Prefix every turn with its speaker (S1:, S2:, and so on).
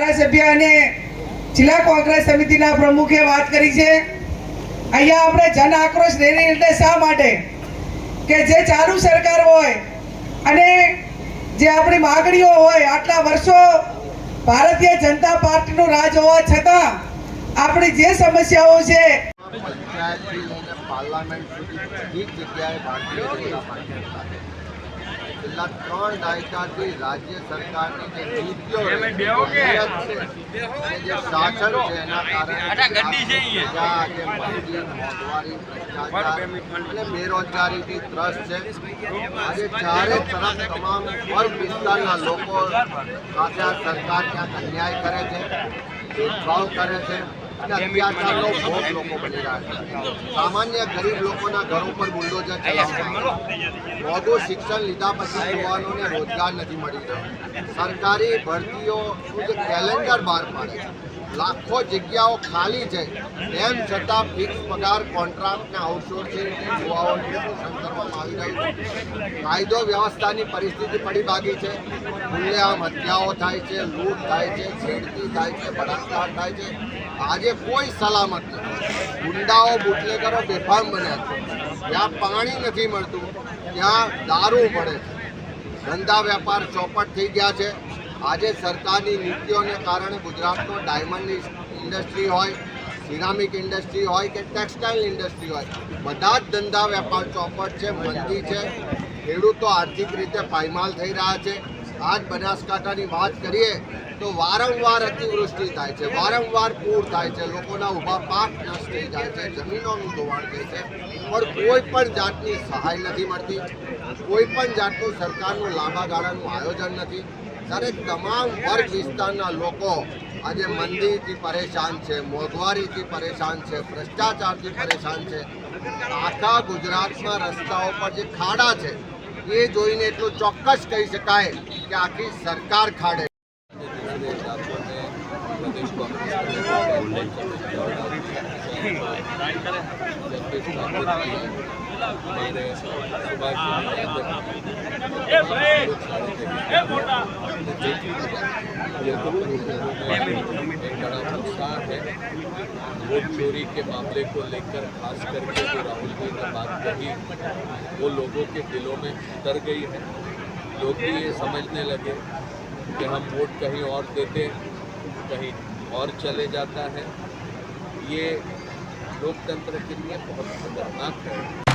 S1: ધારાસભ્ય અને જિલ્લા કોંગ્રેસ સમિતિના પ્રમુખે વાત કરી છે. અહીંયા આપણે જન આક્રોશ રેલી એટલે શા માટે? કે જે ચાલુ સરકાર હોય અને જે આપણી માગણીઓ હોય, આટલા વર્ષો ભારતીય જનતા પાર્ટીનું રાજ હોવા છતાં આપણી જે સમસ્યાઓ છે
S2: પાર્લામેન્ટ સુધી જગ્યાએ ભારતીય જનતા પાર્ટી છેલ્લા ત્રણ દાયકાથી રાજ્ય સરકારની જે નીતિઓ જે શાસન છે એના કારણે અને બેરોજગારીથી ત્રસ્ત છે. આજે ચારે તરફ તમામ વર્ગ વિસ્તારના લોકો સાથે આ સરકાર ક્યાંક અન્યાય કરે છે ભેદભાવ કરે છે. અને અત્યાચારનો લોકો બની રહ્યા છે. સામાન્ય ગરીબ લોકોના ઘરો પર બુલડોઝર ચલાવવામાં. મોંઘું શિક્ષણ લીધા પછી યુવાનોને રોજગાર નથી મળી રહ્યો. સરકારી ભરતીઓનું જે કેલેન્ડર બહાર પાડે લાખો જગ્યાઓ ખાલી છે. તેમ છતાં ફિક્સ પગાર કોન્ટ્રાક્ટ ને આઉટસોર્સિંગ યુવાઓને શોષણ કરવામાં આવી રહ્યું છે. કાયદો વ્યવસ્થાની પરિસ્થિતિ પડી ભાગી છે. ખુલ્લેઆમ હત્યાઓ થાય છે, લૂંટ થાય છે છેડતી થાય છે, બળાત્કાર થાય છે. આજે કોઈ સલામત નથી. ગુંડાઓ બુટલેગરો બેફામ બન્યા છે. જ્યાં પાણી નથી મળતું, ત્યાં દારૂ પડે છે. ધંધા વેપાર ચોપટ થઈ ગયા છે. આજે સરકારની નીતિઓને કારણે ગુજરાતનો ડાયમંડ ઇન્ડસ્ટ્રી હોય, સિરામિક ઇન્ડસ્ટ્રી હોય કે ટેક્સટાઇલ ઇન્ડસ્ટ્રી હોય, બધા જ ધંધા વેપાર ચોપટ છે, મંદી છે. ખેડૂતો આર્થિક રીતે પાયમાલ થઈ રહ્યા છે. આજ બનાસકાંઠાની વાત કરીએ તો વારંવાર અતિવૃષ્ટિ થાય છે, વારંવાર પૂર થાય છે, લોકોના ઊભા પાક નષ્ટ થઈ જાય છે, જમીનોનું ધોવાણ થાય છે. પણ કોઈ પણ જાતની સહાય નથી મળતી, કોઈ પણ જાતનું સરકારનું લાંબા ગાળાનું આયોજન નથી ત્યારે તમામ વર્ગ વિસ્તારના લોકો આજે મંદીથી પરેશાન છે, મોંઘવારીથી પરેશાન છે, ભ્રષ્ટાચારથી પરેશાન છે. આખા ગુજરાતમાં રસ્તાઓ પર જે ખાડા છે એ જોઈને એટલું ચોક્કસ કહી શકાય કે આખી સરકાર ખાડે
S3: એ ભાઈ એ મોટા. उत्साह है वोट चोरी के मामले को लेकर खास करके जो राहुल जी ने बात कही वो लोगों के दिलों में उतर गई है लोग भी ये समझने लगे कि हम वोट कहीं और देते कहीं और चले जाता है ये लोकतंत्र के लिए बहुत खतरनाक है।